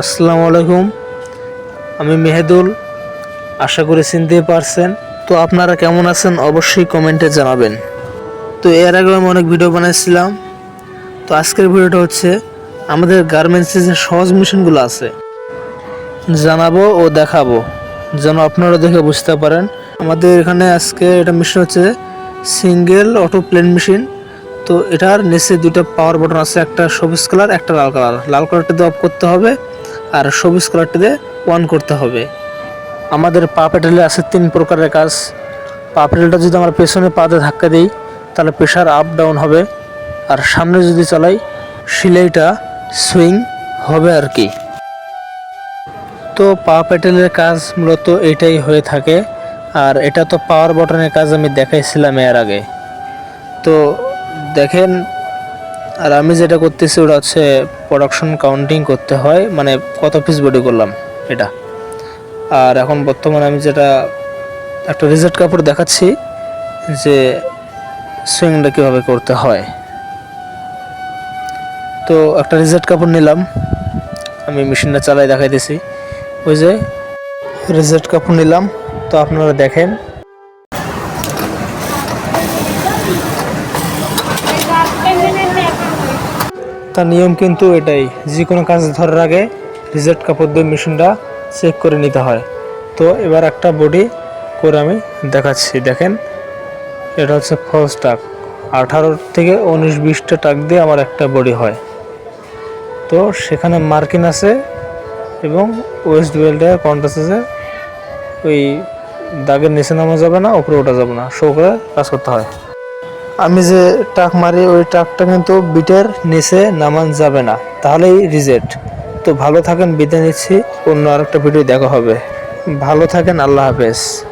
আসসালামু আলাইকুম। আমি মেহেদুল, আশা করি চিনতে পারছেন। তো আপনারা কেমন আছেন অবশ্যই কমেন্টে জানাবেন। তো এর আগে আমি অনেক ভিডিও বানাইছিলাম। তো আজকের ভিডিওটা হচ্ছে আমাদের গার্মেন্টসে যে সহজ মেশিনগুলো আছে, জানাব ও দেখাবো। যেন আপনারা দেখে বুঝতে পারেন। আমাদের এখানে আজকে এটা মেশিন হচ্ছে সিঙ্গেল অটো প্লেন মেশিন তো এটার নিচে দুটো পাওয়ার বাটন আছে, একটা সবুজ কালার একটা লাল কালার লাল কালারটিতে অফ করতে হবে। আর সবুজ কালারটিতে অন করতে হবে। আমাদের পা পেটেলে আছে তিন প্রকারের কাজ। পা পেটেলটা যদি আমরা পেছনে পাতে ধাক্কা দিই, তাহলে প্রেশার আপ ডাউন হবে। আর সামনে যদি চালাই, সিলাইটা সুইং হবে আর কি। তো পা প্যাটেলের কাজ মূলত এটাই হয়ে থাকে। আর এটা তো পাওয়ার বটনের কাজ আমি দেখাইছিলাম এর আগে। তো দেখেন আর আমি যেটা করতেছি ওটা হচ্ছে প্রোডাকশন কাউন্টিং করতে হয় মানে কত পিস বডি করলাম, এটা। আর এখন বর্তমানে আমি যেটা একটা রিজেক্ট কাপড় দেখাচ্ছি যে সুইংটা কীভাবে করতে হয়। তো একটা রিজেক্ট কাপড় নিলাম, আমি মেশিনটা চালাই দেখাইতেছি। ওই যে রিজেক্ট কাপড় নিলাম, তো আপনারা দেখেন তার নিয়ম কিন্তু এটাই, যে কোনো কাজ ধরার আগে রিজেক্ট কাপড় দিয়ে মেশিনটা চেক করে নিতে হয়। তো এবার একটা বডি করে আমি দেখাচ্ছি, দেখেন। এটা হচ্ছে ফলস টাক আঠারো থেকে উনিশ বিশটা টাক দিয়ে আমার একটা বডি হয়। তো সেখানে মার্কিন আছে এবং ওয়েস্ট বেল্টে কন্টাস আছে ওই দাগের নিচে নামা যাবে না, উপরে ওঠা যাবে না। শো করে কাজ করতে হয়। আমি যে ট্রাক মারি, ওই ট্রাকটা কিন্তু বিটের নিচে নামান যাবে না। তাহলেই রিজেক্ট। তো ভালো থাকেন, বিদায় নিচ্ছি। অন্য আরেকটা ভিডিও দেখা হবে। ভালো থাকেন, আল্লাহ হাফেজ।